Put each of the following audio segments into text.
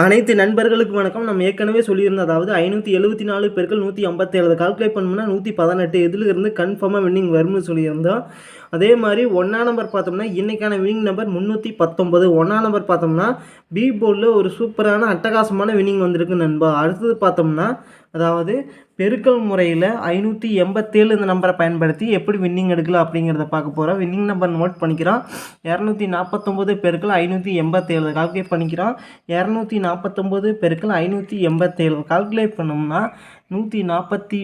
அனைத்து நண்பர்களுக்கு வணக்கம். நம்ம ஏற்கனவே சொல்லியிருந்தோம் அதாவது ஐநூற்றி எழுபத்தி நாலு பேருக்கு நூற்றி ஐம்பத்தேழு. கால்குலேட் பண்ணோம்னா நூற்றி பதினெட்டு. இதில் இருந்து கன்ஃபார்மாக வின்னிங் வரும்னு சொல்லியிருந்தோம். அதே மாதிரி ஒன்றா நம்பர் பார்த்தோம்னா இன்றைக்கான வின்னிங் நம்பர் முந்நூற்றி பத்தொம்பது ஒன்றா நம்பர் பார்த்தோம்னா பி போர்டில் ஒரு சூப்பரான அட்டகாசமான வின்னிங் வந்திருக்கு நண்பா. அடுத்தது பார்த்தோம்னா அதாவது பெருக்கல் முறையில் ஐநூற்றி எண்பத்தேழு இந்த நம்பரை பயன்படுத்தி எப்படி வின்னிங் எடுக்கலாம் அப்படிங்கிறத பார்க்க போகிறோம் வின்னிங் நம்பர் நோட் பண்ணிக்கிறோம். இரநூத்தி நாற்பத்தொம்போது பெருக்கள் ஐநூற்றி எண்பத்தேழு. கால்குலேட் பண்ணிக்கிறோம். இரநூத்தி நாற்பத்தொம்போது பெருக்கள் ஐநூற்றி எண்பத்தேழு. கால்குலேட் பண்ணோம்னா நூற்றி நாற்பத்தி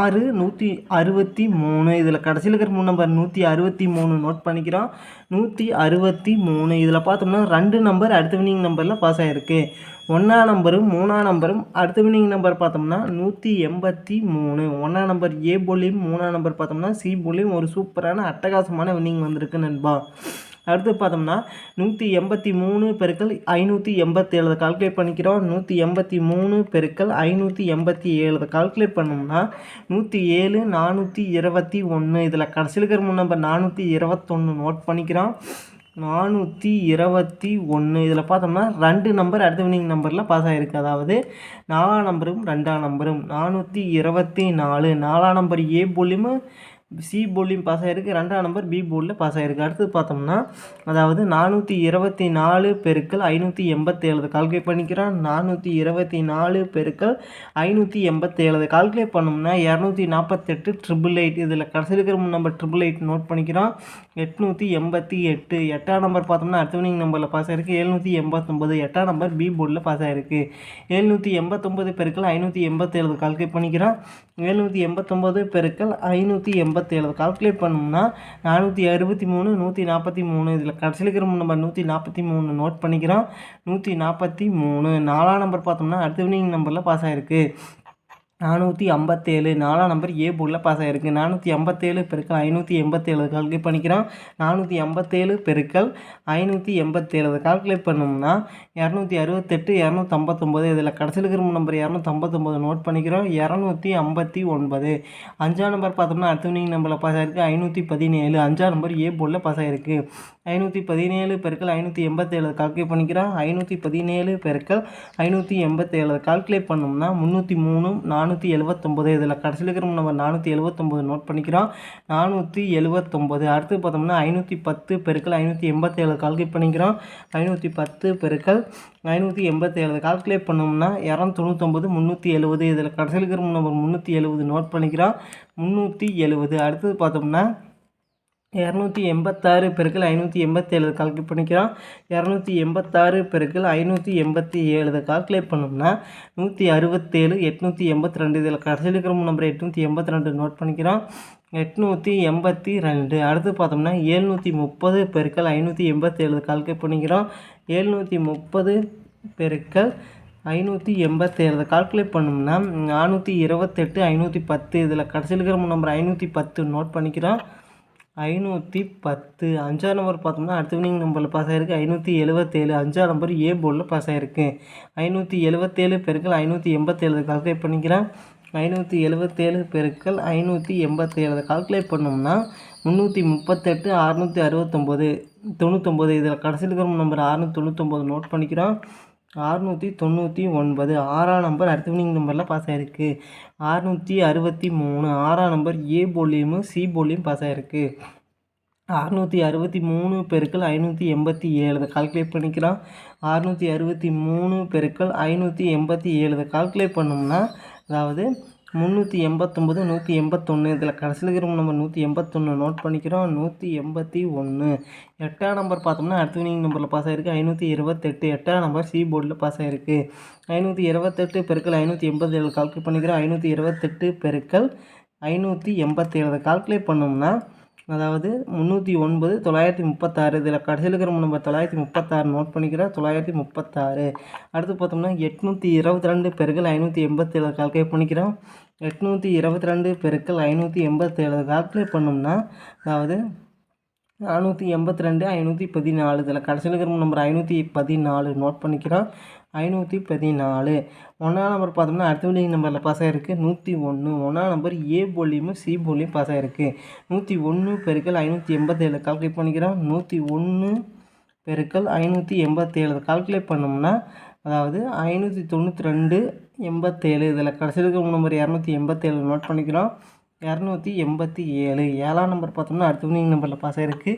ஆறு நூற்றி அறுபத்தி மூணு. இதில் கடைசியில் இருக்கிற மூணு நம்பர் நூற்றி அறுபத்தி மூணு நோட் பண்ணிக்கிறோம். நூற்றி அறுபத்தி மூணு. இதில் பார்த்தோம்னா ரெண்டு நம்பர் அடுத்த வினிங் நம்பரில் பாஸ் ஆகிருக்கு ஒன்றா நம்பரும் மூணாம் நம்பரும் அடுத்த வினிங் நம்பர் பார்த்தோம்னா நூற்றி எண்பத்தி மூணு. ஒன்றாம் நம்பர் ஏ போலியும் மூணாம் நம்பர் பார்த்தோம்னா சி போலியும் ஒரு சூப்பரான அட்டகாசமான வின்னிங் வந்திருக்கு நண்பா. அடுத்து பார்த்தோம்னா நூற்றி எண்பத்தி மூணு பெருக்கள் ஐநூற்றி எண்பத்தேழு கால்குலேட் பண்ணிக்கிறோம். நூற்றி எண்பத்தி மூணு பெருக்கள் ஐநூற்றி எண்பத்தி ஏழு. கால்குலேட் பண்ணோம்னா நூற்றி ஏழு நானூற்றி இருபத்தி ஒன்று இதில் கடைசியில் இருக்கிற முன் நம்பர் நானூற்றி இருபத்தொன்று நோட் பண்ணிக்கிறோம். நானூற்றி இருபத்தி ஒன்று இதில் பார்த்தோம்னா ரெண்டு நம்பர் அடுத்த வினிங் நம்பரில் பாஸ் ஆகிருக்கு அதாவது நாலாம் நம்பரும் ரெண்டாம் நம்பரும் நானூற்றி இருபத்தி நாலு. நாலாம் நம்பர் ஏ போலியும் சி போர்ட்லேயும் பாஸ் ஆகிருக்கு ரெண்டாம் நம்பர் பி போர்டில் பாஸ் ஆகிருக்கு அடுத்தது பார்த்தோம்னா அதாவது நானூற்றி இருபத்தி நாலு பெருக்கள் ஐநூற்றி எண்பத்தேழு கால்குலேட் பண்ணிக்கிறோம் நானூற்றி இருபத்தி நாலு பெருக்கள் ஐநூற்றி எண்பத்தேழு கால்குலேட் பண்ணோம்னா இரநூத்தி நாற்பத்தெட்டு ட்ரிபிள் எயிட் இதில் கடைசி இருக்கிற நம்ம ட்ரிபிள் எயிட் நோட் பண்ணிக்கிறோம் எட்நூற்றி எண்பத்தி எட்டு. எட்டாம் நம்பர் பார்த்தோம்னா அடுத்த வினிங் நம்பரில் பாஸ் ஆகிருக்கு எழுநூற்றி எண்பத்தொம்பது எட்டாம் நம்பர் பி போர்டில் பாஸ் ஆகிருக்கு எழுநூற்றி எண்பத்தொம்பது பெருக்கள் ஐநூற்றி எண்பத்தேழு கால்குலேட் பண்ணிக்கிறோம். எழுநூற்றி எண்பத்தொம்பது பெருக்கள் ஐநூற்றி எண்பத்தேழு கால்குலேட் பண்ணோம்னா நானூற்றி அறுபத்தி மூணு நூற்றி நாற்பத்தி மூணு. இதில் கடைசியில் இருக்கிற நம்பர் நூற்றி நாற்பத்தி மூணு நோட் பண்ணிக்கிறோம். நூற்றி நாற்பத்தி மூணு. நாலாம் நம்பர் பார்த்தோம்னா அடுத்த வினிங் நம்பரில் பாஸ் ஆகிருக்கு நானூற்றி ஐம்பத்தேழு. நாலாம் நம்பர் ஏ போர்டில் பாஸ் ஆகிருக்கு நானூற்றி ஐம்பத்தேழு பெருக்கள் ஐநூற்றி எண்பத்தேழு கால்குலேட் பண்ணிக்கிறோம். நானூற்றி ஐம்பத்தேழு பெருக்கள் ஐநூற்றி எண்பத்தேழு கால்குலேட் பண்ணோம்னா இரநூத்தி அறுபத்தெட்டு இரநூத்தம்பத்தொம்பது இதில் கடைசியில் இருக்கிற நம்பர் இரநூத்தம்பத்தொம்பது நோட் பண்ணிக்கிறோம். இரநூத்தி ஐம்பத்தி ஒன்பது. அஞ்சாம் நம்பர் பார்த்தோம்னா அடுத்த வினிங் நம்பரில் பாஸ் ஆகிருக்கு ஐநூற்றி பதினேழு. அஞ்சாம் நம்பர் ஏ போர்டில் பாஸ் ஆகிருக்கு ஐநூற்றி பதினேழு பெருக்கள் ஐநூற்றி எண்பத்தேழு கால்குலேட் பண்ணிக்கிறோம். ஐநூற்றி பதினேழு பெருக்கள் ஐநூற்றி எண்பத்தேழு கால்குலேட் பண்ணோம்னா முந்நூற்றி மூணு நானூற்றி எழுபத்தொம்போது இதில் கடைசியில் இருக்கிற நம்பர் நானூற்றி எழுபத்தொம்போது நோட் பண்ணிக்கிறோம். நானூற்றி எழுபத்தொம்போது அடுத்து பார்த்தோம்னா ஐநூற்றி பத்து பெருக்கள் ஐநூற்றி எண்பத்தேழு கால்குலேட் பண்ணிக்கிறோம். ஐநூற்றி பத்து பெருக்கள் ஐநூற்றி எண்பத்தேழு கால்குலேட் பண்ணோம்னா இரநூத்தொண்ணூத்தொம்பது முந்நூற்றி எழுபது இதில் கடைசியில் இருக்கிற நம்பர் முந்நூற்றி எழுபது நோட் பண்ணிக்கிறோம். முந்நூற்றி எழுபது அடுத்தது பார்த்தோம்னா இரநூத்தி எண்பத்தாறு பெருக்கள் ஐநூற்றி எண்பத்தேழு கால்குலேட் பண்ணிக்கிறோம். இரநூத்தி எண்பத்தாறு பெருக்கள் ஐநூற்றி எண்பத்தி ஏழு கால்குலேட் பண்ணோம்னா நூற்றி அறுபத்தேழு எட்நூற்றி எண்பத்தி ரெண்டு இதில் கடைசியில் இருக்கிற நம்பர் எட்நூற்றி எண்பத்தி ரெண்டு நோட் பண்ணிக்கிறோம். எட்நூற்றி எண்பத்தி ரெண்டு. அடுத்து பார்த்தோம்னா ஏழ்நூற்றி முப்பது பெருக்கள் ஐநூற்றி எண்பத்தேழு கால்குலேட் பண்ணிக்கிறோம். ஏழ்நூற்றி முப்பது பெருக்கள் ஐநூற்றி எண்பத்தேழு கால்குலேட் பண்ணோம்னா நானூற்றி இருபத்தெட்டு ஐநூற்றி பத்து இதில் கடைசியில் இருக்கிற நம்பர் ஐநூற்றி பத்து நோட் பண்ணிக்கிறோம். ஐநூற்றி பத்து. அஞ்சாம் நம்பர் பார்த்தோம்னா அடுத்த வினிங் நம்பரில் பாஸ் ஆகிருக்கு ஐநூற்றி எழுபத்தேழு அஞ்சாம் நம்பர் ஏ போர்டில் பாஸ் ஆகிருக்கு ஐநூற்றி எழுபத்தேழு பெருக்கள் ஐநூற்றி எண்பத்தேழு கால்குலேட் பண்ணிக்கிறேன். ஐநூற்றி எழுபத்தேழு பெருக்கள் ஐநூற்றி எண்பத்தேழு கால்குலேட் பண்ணோம்னா முந்நூற்றி முப்பத்தெட்டு அறுநூற்றி அறுபத்தொம்போது தொண்ணூத்தொம்பது இதில் கடைசியில் இருக்கிற நம்பர் அறுநூற்றி தொண்ணூத்தொம்பது நோட் பண்ணிக்கிறோம். அறுநூற்றி தொண்ணூற்றி ஒன்பது. ஆறாம் நம்பர் அடுத்த வினிங் நம்பரில் பாஸ் ஆகிருக்கு அறுநூற்றி அறுபத்தி மூணு. ஆறாம் நம்பர் ஏ போலியும் சி போலியும் பாஸ் ஆகிருக்கு அறுநூற்றி அறுபத்தி மூணு பெருக்கள் ஐநூற்றி எண்பத்தி ஏழு. கால்குலேட் பண்ணிக்கலாம். அறுநூற்றி அறுபத்தி மூணு பெருக்கள் ஐநூற்றி எண்பத்தி ஏழு. கால்குலேட் பண்ணோம்னா அதாவது முந்நூற்றி எண்பத்தொம்பது நூற்றி எண்பத்தொன்று இதில் கடைசியில் இருக்கிற நம்பர் நூற்றி எண்பத்தொன்று நோட் பண்ணிக்கிறோம். நூற்றி எண்பத்தி ஒன்று. எட்டாம் நம்பர் பார்த்தோம்னா அடுத்த வினிங் நம்பரில் பாஸ் ஆகிருக்கு ஐநூற்றி இருபத்தெட்டு. எட்டாம் நம்பர் சி போர்டில் பாஸ் ஆகிருக்கு ஐநூற்றி இருபத்தெட்டு பெருக்கள் ஐநூற்றி எண்பத்தி ஏழு கால்குலேட் பண்ணிக்கிறோம். ஐநூற்றி இருபத்தெட்டு பெருக்கள் ஐநூற்றி எண்பத்தேழு. கால்குலேட் பண்ணோம்னா அதாவது முந்நூற்றி ஒன்பது தொள்ளாயிரத்தி முப்பத்தாறு. இதில் கடைசியில் இருக்கிற நம்பர் தொள்ளாயிரத்தி முப்பத்தாறு நோட் பண்ணிக்கிறேன். தொள்ளாயிரத்தி முப்பத்தாறு. அடுத்து பார்த்தோம்னா எட்நூற்றி இருபத்தி ரெண்டு பெருக்கள் ஐநூற்றி எண்பத்தேழு கால்குலேட் பண்ணிக்கிறோம். எட்நூற்றி இருபத்தி ரெண்டு பெருக்கள் ஐநூற்றி எண்பத்தேழு கால்குலேட் பண்ணோம்னா அதாவது நானூற்றி எண்பத்தி ரெண்டு ஐநூற்றி பதினாலு. இதில் கடைசியில் இருக்கிற நம்பர் ஐநூற்றி பதினாலு நோட் பண்ணிக்கிறோம். ஐநூற்றி பதினாலு. ஒன்றாம் நம்பர் பார்த்தோம்னா அடுத்த வில்லிங் நம்பரில் பாஸ் ஆகிருக்கு நூற்றி ஒன்று ஒன்றாம் நம்பர் ஏ போலியும் சி போலியும் பாஸ் ஆகிருக்கு நூற்றி ஒன்று பெருக்கள் ஐநூற்றி எண்பத்தேழு. கால்குலேட் பண்ணிக்கிறோம். நூற்றி ஒன்று பெருக்கள் ஐநூற்றி எண்பத்தேழு. கால்குலேட் பண்ணோம்னா அதாவது ஐநூற்றி தொண்ணூற்றி ரெண்டு எண்பத்தேழு. இதில் கடைசியில் இருக்கிற நம்பர் இரநூத்தி எண்பத்தேழு நோட் பண்ணிக்கிறோம். இரநூத்தி எண்பத்தி ஏழு. ஏழாம் நம்பர் பார்த்தோம்னா அடுத்த வினிங் நம்பரில் பாஸ் ஆகிருக்கு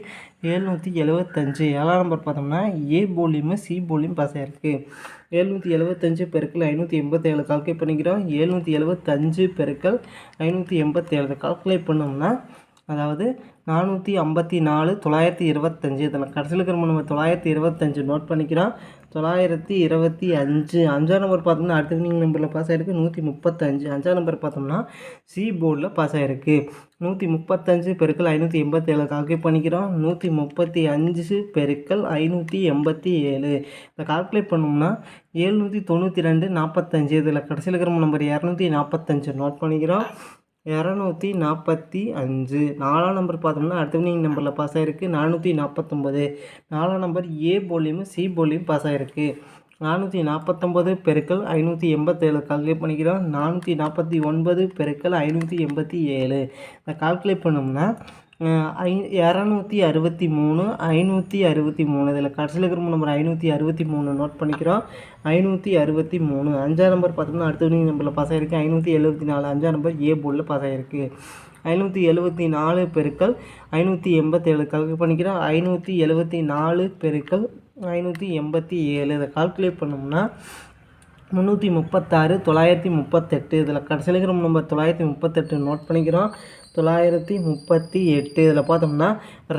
ஏழ்நூற்றி எழுபத்தஞ்சு ஏழாம் நம்பர் பார்த்தோம்னா ஏ போலியும் சி போலியும் பாஸ் ஆகிருக்கு ஏழ்நூற்றி எழுபத்தஞ்சு பெருக்கள் ஐநூற்றி எண்பத்தேழு. கால்குலேட் பண்ணிக்கிறோம். ஏழ்நூற்றி எழுபத்தஞ்சு பெருக்கள் ஐநூற்றி எண்பத்தேழு. கால்குலேட் பண்ணோம்னா அதாவது நானூற்றி ஐம்பத்தி நாலு தொள்ளாயிரத்தி இருபத்தஞ்சு. இதில் கடைசியில் இருக்கிற நம்ம தொள்ளாயிரத்தி இருபத்தஞ்சு நோட் பண்ணிக்கிறோம். தொள்ளாயிரத்தி இருபத்தி அஞ்சு. அஞ்சாம் நம்பர் பார்த்தோம்னா அடுத்த வினிங் நம்பரில் பாஸ் ஆகிருக்கு நூற்றி முப்பத்தஞ்சு. அஞ்சாம் நம்பர் பார்த்தோம்னா சி போர்டில் பாஸ் ஆகிருக்கு நூற்றி முப்பத்தஞ்சு பெருக்கள் ஐநூற்றி எண்பத்தேழு கால்குலேட் பண்ணிக்கிறோம். நூற்றி முப்பத்தி அஞ்சு பெருக்கள் ஐநூற்றி எண்பத்தி ஏழு. இதை கால்குலேட் பண்ணோம்னா ஏழ்நூற்றி தொண்ணூற்றி ரெண்டு நாற்பத்தஞ்சு இதில் கடைசியில் இருக்கிற நம்பர் இரநூத்தி நாற்பத்தஞ்சு நோட் பண்ணிக்கிறோம். இரநூத்தி நாற்பத்தி அஞ்சு. நாலாம் நம்பர் பார்த்தோம்னா அடுத்த வினிங் நம்பரில் பாஸ் ஆகிருக்கு நானூற்றி நாற்பத்தொம்பது. நாலாம் நம்பர் ஏ போலியும் சி போலியும் பாஸ் ஆகிருக்கு நானூற்றி நாற்பத்தொம்பது பெருக்கள் ஐநூற்றி எண்பத்தேழு. கால்குலேட் பண்ணிக்கிறோம். நானூற்றி நாற்பத்தி ஒன்பது பெருக்கள் ஐநூற்றி எண்பத்தி ஏழு. இதை கால்குலேட் பண்ணோம்னா ஐ இரநூத்தி அறுபத்தி மூணு ஐநூற்றி அறுபத்தி மூணு. இதில் கடைசியில் இருக்கிற நம்பர் ஐநூற்றி அறுபத்தி மூணு நோட் பண்ணிக்கிறோம். ஐநூற்றி அறுபத்தி மூணு. அஞ்சாம் நம்பர் பார்த்தோம்னா அடுத்த வினிங் நம்பரில் பாஸ் ஆகிருக்கு ஐநூற்றி எழுபத்தி நாலு. அஞ்சாம் நம்பர் ஏ போர்டில் பாஸ் ஆகிருக்கு ஐநூற்றி எழுபத்தி நாலு பெருக்கள் ஐநூற்றி எண்பத்தேழு கல்கு பண்ணிக்கிறோம். ஐநூற்றி எழுபத்தி நாலு பெருக்கள் ஐநூற்றி எண்பத்தி ஏழு. இதை கால்குலேட் பண்ணோம்னா முந்நூற்றி முப்பத்தாறு தொள்ளாயிரத்தி முப்பத்தெட்டு. இதில் கடைசியில் இருக்கிற நம்பர் தொள்ளாயிரத்தி முப்பத்தெட்டு நோட் பண்ணிக்கிறோம். தொள்ளாயிரத்தி முப்பத்தி எட்டு. இதில் பார்த்தோம்னா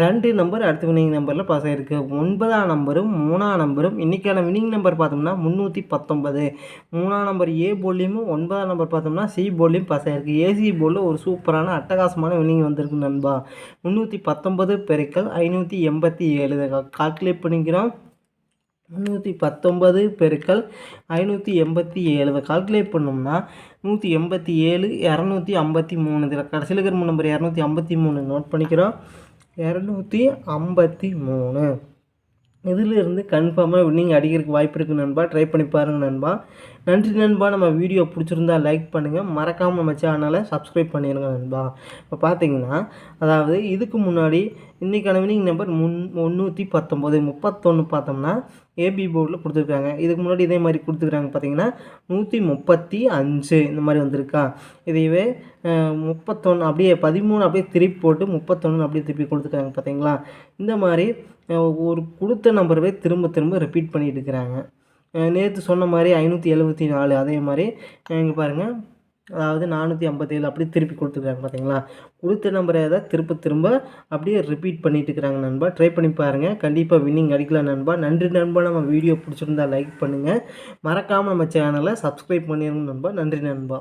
ரெண்டு நம்பர் அடுத்த வினிங் நம்பரில் பாஸ் ஆகிருக்கு ஒன்பதாம் நம்பரும் மூணாம் நம்பரும் இன்றைக்கான வினிங் நம்பர் பார்த்தோம்னா முந்நூற்றி பத்தொன்பது. மூணாம் நம்பர் ஏ போல்லையும் ஒன்பதாம் நம்பர் பார்த்தோம்னா சி போல்லையும் பாஸ் ஆகிருக்கு ஏசி போலில் ஒரு சூப்பரான அட்டகாசமான வினிங் வந்திருக்கு நண்பா. முந்நூற்றி பத்தொன்பது பெருக்கள் ஐநூற்றி எண்பத்தி ஏழு. கால்குலேட் பண்ணிக்கிறோம். முந்நூற்றி பத்தொம்பது பெருக்கள் ஐநூற்றி எண்பத்தி ஏழு. இதை கால்குலேட் பண்ணோம்னா நூற்றி எண்பத்தி ஏழு இரநூத்தி ஐம்பத்தி மூணு. இதில் கடைசியில் இருக்கிற நம்பர் இரநூத்தி ஐம்பத்தி மூணு நோட் பண்ணிக்கிறோம். இரநூத்தி ஐம்பத்தி மூணு. இதிலிருந்து கன்ஃபார்மாக நீங்கள் அடிக்கிறதுக்கு வாய்ப்பு இருக்குது நண்பா. ட்ரை பண்ணி பாருங்கள் நண்பா. நன்றி நண்பா. நம்ம வீடியோ பிடிச்சிருந்தா லைக் பண்ணுங்கள் மறக்காமல் நம்ம சேனலை சப்ஸ்கிரைப் பண்ணிடுங்க நண்பா. இப்போ பார்த்தீங்கன்னா அதாவது இதுக்கு முன்னாடி இன்றைக்கான வினிங் நம்பர் முன் முந்நூற்றி பத்தொம்போது முப்பத்தொன்று பார்த்தோம்னா ஏபி போர்டில் கொடுத்துருக்காங்க. இதுக்கு முன்னாடி இதே மாதிரி கொடுத்துருக்காங்க பார்த்தீங்கன்னா நூற்றி முப்பத்தி அஞ்சு இந்த மாதிரி வந்திருக்கா. இதையவே முப்பத்தொன்று அப்படியே பதிமூணு அப்படியே திருப்பி போட்டு முப்பத்தொன்று அப்படியே திருப்பி கொடுத்துருக்காங்க பார்த்தீங்களா இந்த மாதிரி ஒரு கொடுத்த நம்பரவே திரும்ப திரும்ப ரிப்பீட் பண்ணிட்டு இருக்கிறாங்க. நேற்று சொன்ன மாதிரி ஐநூற்றி எழுபத்தி நாலு அதே மாதிரி இங்கே பாருங்கள் அதாவது நானூற்றி ஐம்பத்தேழு அப்படி திருப்பி கொடுத்துருக்காங்க பார்த்தீங்களா கொடுத்த நம்பரை தான் திரும்ப திரும்ப அப்படியே ரிப்பீட் பண்ணிட்டு இருக்கிறாங்க நண்பா. ட்ரை பண்ணி பாருங்கள் கண்டிப்பாக வின்னிங் அடிக்கலாம் நண்பா. நன்றி நண்பா. நம்ம வீடியோ பிடிச்சிருந்தா லைக் பண்ணுங்கள் மறக்காமல் நம்ம சேனலை சப்ஸ்கிரைப் பண்ணிடுங்க நண்பா. நன்றி நண்பா.